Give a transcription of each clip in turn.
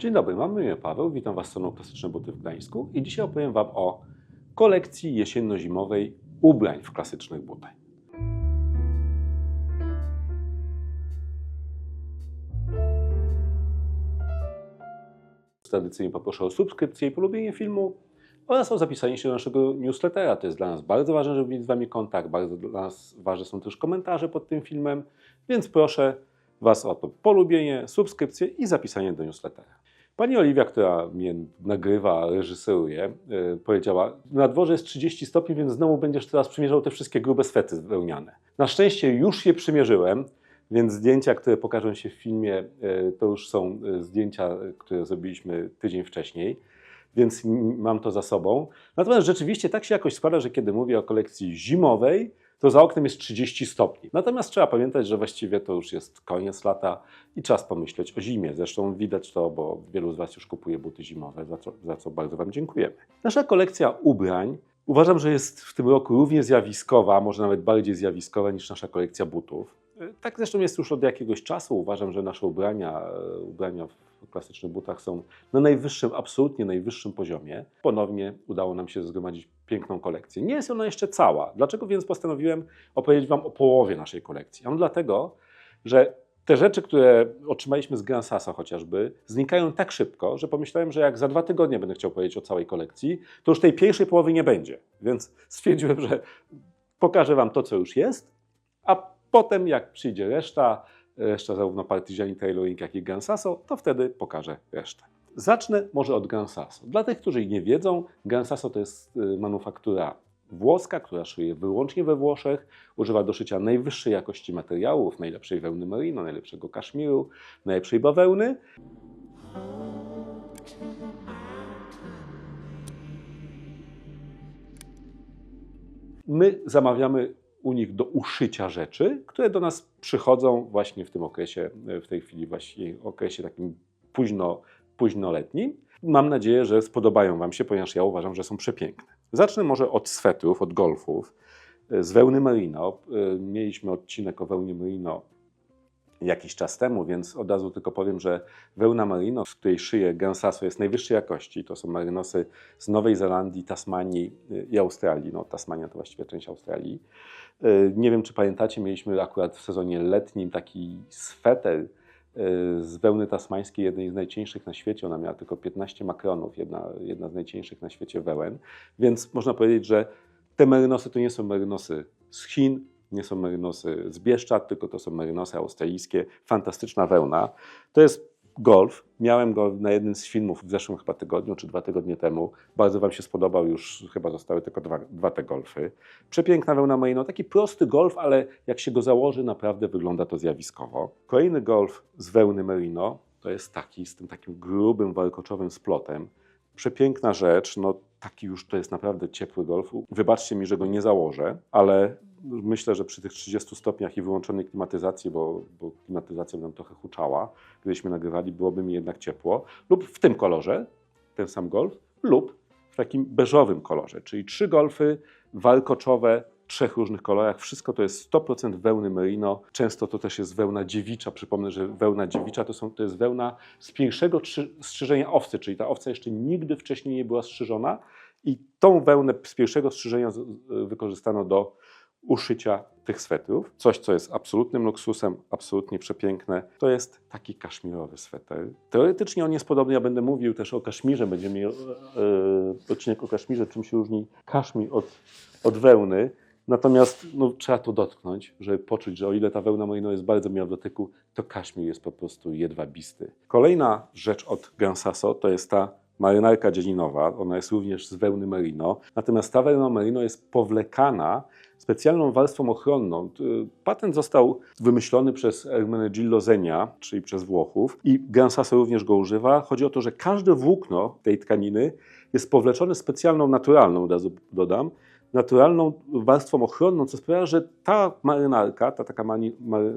Dzień dobry, mam na imię Paweł, witam Was z stroną Klasyczne Buty w Gdańsku i dzisiaj opowiem Wam o kolekcji jesienno-zimowej ubrań w klasycznych butach. Tradycyjnie poproszę o subskrypcję i polubienie filmu oraz o zapisanie się do naszego newslettera. To jest dla nas bardzo ważne, żeby mieć z Wami kontakt. Bardzo dla nas ważne są też komentarze pod tym filmem, więc proszę Was o to polubienie, subskrypcję i zapisanie do newslettera. Pani Oliwia, która mnie nagrywa, reżyseruje, yy, powiedziała: Na dworze jest 30 stopni, więc znowu będziesz teraz przymierzał te wszystkie grube swety wełniane. Na szczęście już je przymierzyłem, więc zdjęcia, które pokażą się w filmie, yy, to już są yy, zdjęcia, które zrobiliśmy tydzień wcześniej, więc mam to za sobą. Natomiast rzeczywiście tak się jakoś składa, że kiedy mówię o kolekcji zimowej, to za oknem jest 30 stopni. Natomiast trzeba pamiętać, że właściwie to już jest koniec lata i czas pomyśleć o zimie. Zresztą widać to, bo wielu z Was już kupuje buty zimowe, za co, za co bardzo Wam dziękujemy. Nasza kolekcja ubrań uważam, że jest w tym roku równie zjawiskowa, może nawet bardziej zjawiskowa niż nasza kolekcja butów. Tak zresztą jest już od jakiegoś czasu. Uważam, że nasze ubrania, e, ubrania w klasycznych butach są na najwyższym, absolutnie najwyższym poziomie. Ponownie udało nam się zgromadzić piękną kolekcję. Nie jest ona jeszcze cała. Dlaczego więc postanowiłem opowiedzieć Wam o połowie naszej kolekcji? Ano dlatego, że te rzeczy, które otrzymaliśmy z Grand Sasa chociażby, znikają tak szybko, że pomyślałem, że jak za dwa tygodnie będę chciał powiedzieć o całej kolekcji, to już tej pierwszej połowy nie będzie. Więc stwierdziłem, że pokażę Wam to, co już jest, a potem jak przyjdzie reszta, reszta zarówno Partigiani Tailoring, jak i Grand Sasso, to wtedy pokażę resztę. Zacznę może od Grand Sasso. Dla tych, którzy nie wiedzą, Grand Sasso to jest y, manufaktura włoska, która szyje wyłącznie we Włoszech, używa do szycia najwyższej jakości materiałów, najlepszej wełny merino, najlepszego kaszmiru, najlepszej bawełny. My zamawiamy u nich do uszycia rzeczy, które do nas przychodzą właśnie w tym okresie, w tej chwili właśnie okresie takim późno, późnoletnim. Mam nadzieję, że spodobają Wam się, ponieważ ja uważam, że są przepiękne. Zacznę może od swetrów, od golfów, z wełny merino. Mieliśmy odcinek o wełnie merino jakiś czas temu, więc od razu tylko powiem, że wełna merino, z której szyję Gansaso jest najwyższej jakości. To są merynosy z Nowej Zelandii, Tasmanii i Australii. No, Tasmania to właściwie część Australii. Nie wiem, czy pamiętacie, mieliśmy akurat w sezonie letnim taki sweter z wełny tasmańskiej, jednej z najcieńszych na świecie. Ona miała tylko 15 makronów, jedna, jedna z najcieńszych na świecie wełen. Więc można powiedzieć, że te merynosy to nie są merynosy z Chin, nie są merynosy z Bieszczad, tylko to są merynosy australijskie. Fantastyczna wełna. To jest golf. Miałem go na jednym z filmów w zeszłym chyba tygodniu, czy dwa tygodnie temu. Bardzo Wam się spodobał, już chyba zostały tylko dwa, dwa te golfy. Przepiękna wełna merino, taki prosty golf, ale jak się go założy, naprawdę wygląda to zjawiskowo. Kolejny golf z wełny merino to jest taki, z tym takim grubym, warkoczowym splotem. Przepiękna rzecz, no taki już to jest naprawdę ciepły golf. Wybaczcie mi, że go nie założę, ale myślę, że przy tych 30 stopniach i wyłączonej klimatyzacji, bo, bo klimatyzacja nam trochę huczała, gdybyśmy nagrywali, byłoby mi jednak ciepło, lub w tym kolorze, ten sam golf, lub w takim beżowym kolorze, czyli trzy golfy warkoczowe, trzech różnych kolorach. Wszystko to jest 100% wełny merino. Często to też jest wełna dziewicza. Przypomnę, że wełna dziewicza to, są, to jest wełna z pierwszego trzy- strzyżenia owcy, czyli ta owca jeszcze nigdy wcześniej nie była strzyżona i tą wełnę z pierwszego strzyżenia wykorzystano do uszycia tych swetrów. Coś, co jest absolutnym luksusem, absolutnie przepiękne, to jest taki kaszmirowy sweter. Teoretycznie on jest podobny, ja będę mówił też o kaszmirze, będziemy mieli e, odcinek o kaszmirze, czym się różni kaszmir od, od wełny. Natomiast no, trzeba to dotknąć, żeby poczuć, że o ile ta wełna merino jest bardzo miła w dotyku, to kaszmir jest po prostu jedwabisty. Kolejna rzecz od Gansaso to jest ta marynarka dziedzinowa. Ona jest również z wełny merino. Natomiast ta wełna merino jest powlekana specjalną warstwą ochronną. Patent został wymyślony przez Ermenegildo Zenia, czyli przez Włochów i Gansaso również go używa. Chodzi o to, że każde włókno tej tkaniny jest powleczone specjalną, naturalną, od razu dodam, naturalną warstwą ochronną, co sprawia, że ta marynarka, ta taka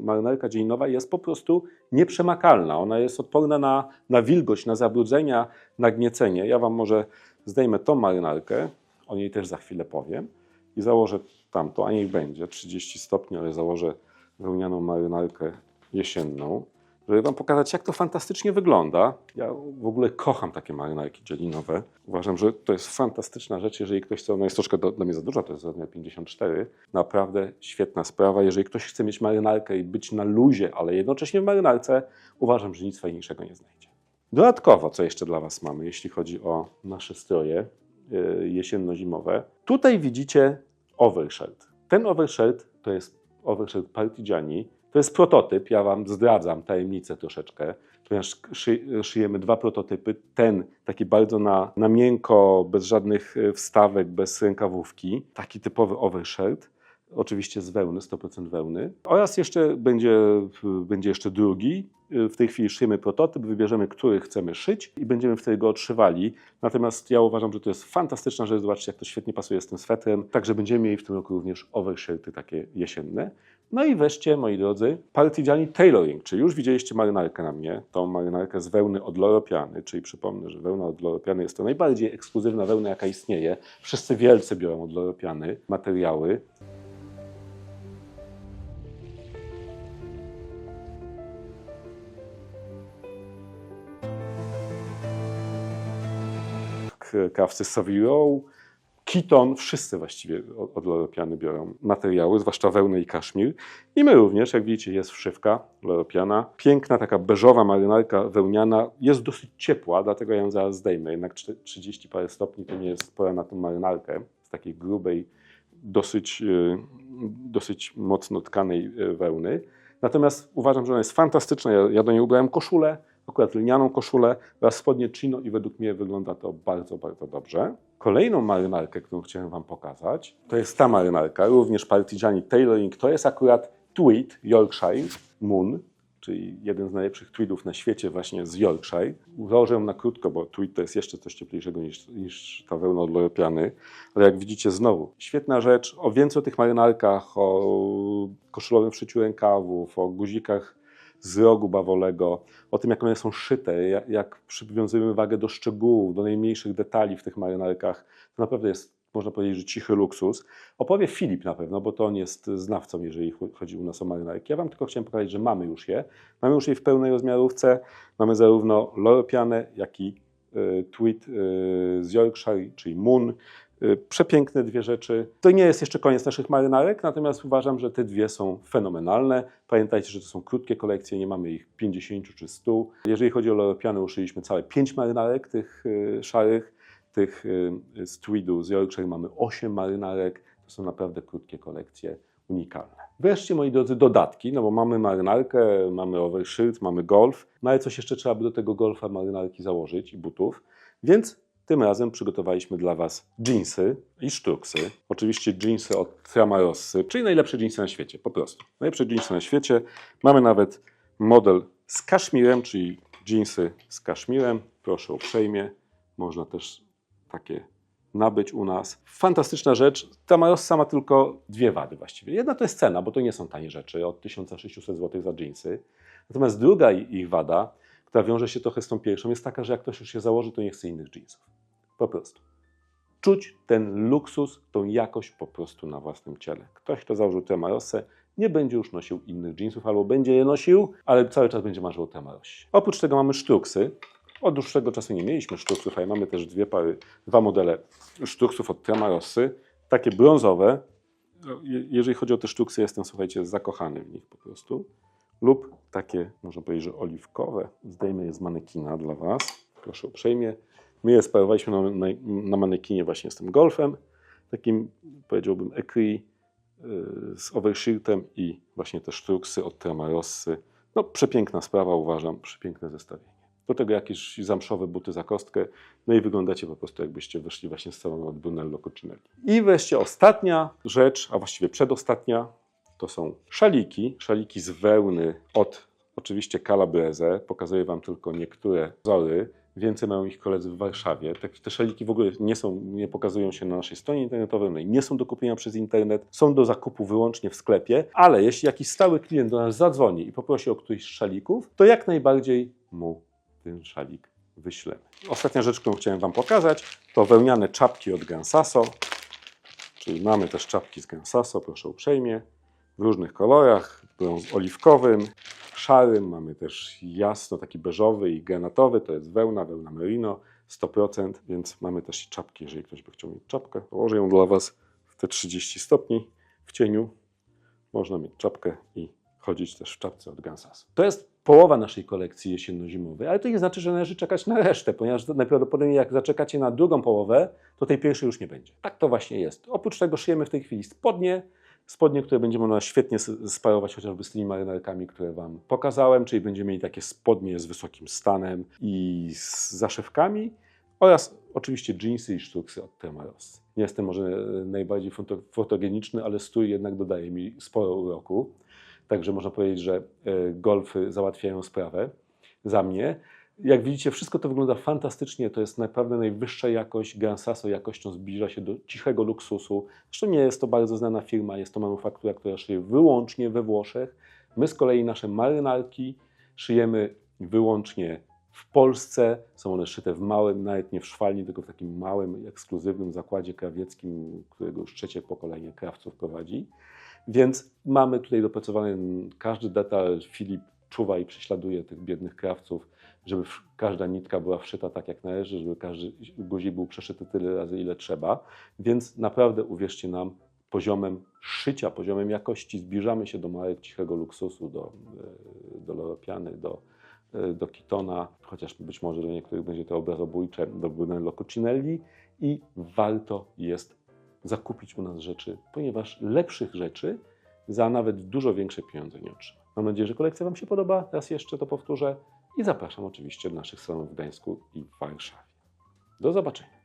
marynarka dzielinowa jest po prostu nieprzemakalna. Ona jest odporna na, na wilgoć, na zabrudzenia, na gniecenie. Ja Wam może zdejmę tą marynarkę, o niej też za chwilę powiem i założę tamto, a niech będzie 30 stopni, ale założę wełnianą marynarkę jesienną. żeby Wam pokazać, jak to fantastycznie wygląda. Ja w ogóle kocham takie marynarki dzielinowe. Uważam, że to jest fantastyczna rzecz, jeżeli ktoś chce, no jest troszkę do, dla mnie za dużo, to jest rozmiar 54. Naprawdę świetna sprawa. Jeżeli ktoś chce mieć marynarkę i być na luzie, ale jednocześnie w marynarce, uważam, że nic fajniejszego nie znajdzie. Dodatkowo, co jeszcze dla Was mamy, jeśli chodzi o nasze stroje yy, jesienno-zimowe. Tutaj widzicie overshirt. Ten overshirt to jest overshirt Partigiani. To jest prototyp, ja Wam zdradzam tajemnicę troszeczkę, ponieważ szy, szyjemy dwa prototypy. Ten taki bardzo na, na miękko, bez żadnych e, wstawek, bez rękawówki, taki typowy overshirt. Oczywiście z wełny, 100% wełny. Oraz jeszcze będzie, będzie jeszcze drugi. W tej chwili szyjemy prototyp, wybierzemy, który chcemy szyć i będziemy wtedy go odszywali. Natomiast ja uważam, że to jest fantastyczna rzecz. Zobaczcie, jak to świetnie pasuje z tym swetrem. Także będziemy mieli w tym roku również overshirty takie jesienne. No i wreszcie, moi drodzy, Partigiani Tailoring, czyli już widzieliście marynarkę na mnie, tą marynarkę z wełny od Loropiany, czyli przypomnę, że wełna od Loropiany jest to najbardziej ekskluzywna wełna, jaka istnieje. Wszyscy wielcy biorą od Loropiany materiały. K- Krawcy Savile Kiton, wszyscy właściwie od, Loropiany biorą materiały, zwłaszcza wełnę i kaszmir. I my również, jak widzicie, jest wszywka Loropiana. Piękna, taka beżowa marynarka wełniana. Jest dosyć ciepła, dlatego ją zaraz zdejmę. Jednak czte- 30 parę stopni to nie jest pora na tą marynarkę. Z takiej grubej, dosyć, yy, dosyć mocno tkanej yy, wełny. Natomiast uważam, że ona jest fantastyczna. Ja, ja do niej ubrałem koszulę, akurat lnianą koszulę oraz spodnie chino i według mnie wygląda to bardzo, bardzo dobrze. Kolejną marynarkę, którą chciałem Wam pokazać, to jest ta marynarka, również Partigiani Tailoring. To jest akurat tweed Yorkshire Moon, czyli jeden z najlepszych tweedów na świecie właśnie z Yorkshire. Ułożę ją na krótko, bo tweed to jest jeszcze coś cieplejszego niż, niż ta wełna od Loropiany. Ale jak widzicie znowu, świetna rzecz. O więcej o tych marynarkach, o koszulowym szyciu rękawów, o guzikach z rogu bawolego, o tym, jak one są szyte, jak, przywiązujemy wagę do szczegółów, do najmniejszych detali w tych marynarkach. To naprawdę jest, można powiedzieć, że cichy luksus. Opowie Filip na pewno, bo to on jest znawcą, jeżeli chodzi u nas o marynarki. Ja Wam tylko chciałem pokazać, że mamy już je. Mamy już je w pełnej rozmiarówce. Mamy zarówno loropianę, jak i y, tweed y, z Yorkshire, czyli Moon. Y, Przepiękne dwie rzeczy. To nie jest jeszcze koniec naszych marynarek, natomiast uważam, że te dwie są fenomenalne. Pamiętajcie, że to są krótkie kolekcje, nie mamy ich 50 czy 100. Jeżeli chodzi o loropiany, uszyliśmy całe 5 marynarek tych y, szarych. Tych y, z tweedu z Yorkshire mamy 8 marynarek. To są naprawdę krótkie kolekcje, unikalne. Wreszcie, moi drodzy, dodatki, no bo mamy marynarkę, mamy overshirt, mamy golf, no ale coś jeszcze trzeba by do tego golfa marynarki założyć i butów, więc tym razem przygotowaliśmy dla Was jeansy i sztuksy. Oczywiście jeansy od Tramarossy, czyli najlepsze jeansy na świecie, po prostu. Najlepsze jeansy na świecie. Mamy nawet model z kaszmirem, czyli jeansy z kaszmirem. Proszę uprzejmie. Można też takie nabyć u nas. Fantastyczna rzecz. Tramarossa ma tylko dwie wady właściwie. Jedna to jest cena, bo to nie są tanie rzeczy, od 1600 zł za jeansy. Natomiast druga ich wada, która wiąże się trochę z tą pierwszą, jest taka, że jak ktoś już się założy, to nie chce innych jeansów. Po prostu. Czuć ten luksus, tą jakość po prostu na własnym ciele. Ktoś, kto założył Tramarossę, nie będzie już nosił innych jeansów, albo będzie je nosił, ale cały czas będzie marzył o Tramarossie. Oprócz tego mamy sztuksy. Od dłuższego czasu nie mieliśmy sztuksów, ale mamy też dwie pary, dwa modele sztuksów od Tramarossy. Takie brązowe. Je- Jeżeli chodzi o te sztuksy, jestem, słuchajcie, zakochany w nich po prostu. Lub takie, można powiedzieć, że oliwkowe. Zdejmę je z manekina dla Was. Proszę uprzejmie. My je sparowaliśmy na, na, na manekinie właśnie z tym golfem. Takim, powiedziałbym, ecri y, z overshirtem i właśnie te sztruksy od Tramarossy. No, przepiękna sprawa, uważam. Przepiękne zestawienie. Do tego jakieś zamszowe buty za kostkę. No i wyglądacie po prostu jakbyście wyszli właśnie z salonu od Brunello Cucinelli. I wreszcie ostatnia rzecz, a właściwie przedostatnia, to są szaliki. Szaliki z wełny od oczywiście Calabrese. Pokazuję Wam tylko niektóre wzory. Więcej mają ich koledzy w Warszawie. Te, te szaliki w ogóle nie, są, nie pokazują się na naszej stronie internetowej, nie są do kupienia przez internet, są do zakupu wyłącznie w sklepie, ale jeśli jakiś stały klient do nas zadzwoni i poprosi o któryś z szalików, to jak najbardziej mu ten szalik wyślemy. Ostatnia rzecz, którą chciałem Wam pokazać, to wełniane czapki od Gansaso. Czyli mamy też czapki z Gansaso, proszę uprzejmie, w różnych kolorach, oliwkowym, szarym, mamy też jasno taki beżowy i granatowy, to jest wełna, wełna merino, 100%, więc mamy też czapki, jeżeli ktoś by chciał mieć czapkę. Położę ją dla Was w te 30 stopni w cieniu. Można mieć czapkę i chodzić też w czapce od Gansasu. To jest połowa naszej kolekcji jesienno-zimowej, ale to nie znaczy, że należy czekać na resztę, ponieważ najprawdopodobniej jak zaczekacie na drugą połowę, to tej pierwszej już nie będzie. Tak to właśnie jest. Oprócz tego szyjemy w tej chwili spodnie, spodnie, które będzie można świetnie sparować chociażby z tymi marynarkami, które Wam pokazałem, czyli będziemy mieli takie spodnie z wysokim stanem i z zaszewkami oraz oczywiście jeansy i sztuksy od Tremaros. Nie jestem może e, najbardziej foto- fotogeniczny, ale strój jednak dodaje mi sporo uroku. Także można powiedzieć, że e, golfy załatwiają sprawę za mnie. Jak widzicie, wszystko to wygląda fantastycznie. To jest naprawdę najwyższa jakość. Gansaso jakością zbliża się do cichego luksusu. Zresztą nie jest to bardzo znana firma. Jest to manufaktura, która szyje wyłącznie we Włoszech. My z kolei nasze marynarki szyjemy wyłącznie w Polsce. Są one szyte w małym, nawet nie w szwalni, tylko w takim małym, ekskluzywnym zakładzie krawieckim, którego już trzecie pokolenie krawców prowadzi. Więc mamy tutaj dopracowany każdy detal. Filip czuwa i prześladuje tych biednych krawców, żeby każda nitka była wszyta tak jak należy, żeby każdy guzik był przeszyty tyle razy, ile trzeba. Więc naprawdę uwierzcie nam, poziomem szycia, poziomem jakości zbliżamy się do marek cichego luksusu, do, e, do Loropiany, do, e, do Kitona, chociaż być może do niektórych będzie to obrazobójcze, do Brunello Cucinelli i warto jest zakupić u nas rzeczy, ponieważ lepszych rzeczy za nawet dużo większe pieniądze nie otrzyma. Mam nadzieję, że kolekcja Wam się podoba. Raz jeszcze to powtórzę i zapraszam oczywiście do naszych salonów w Gdańsku i w Warszawie. Do zobaczenia.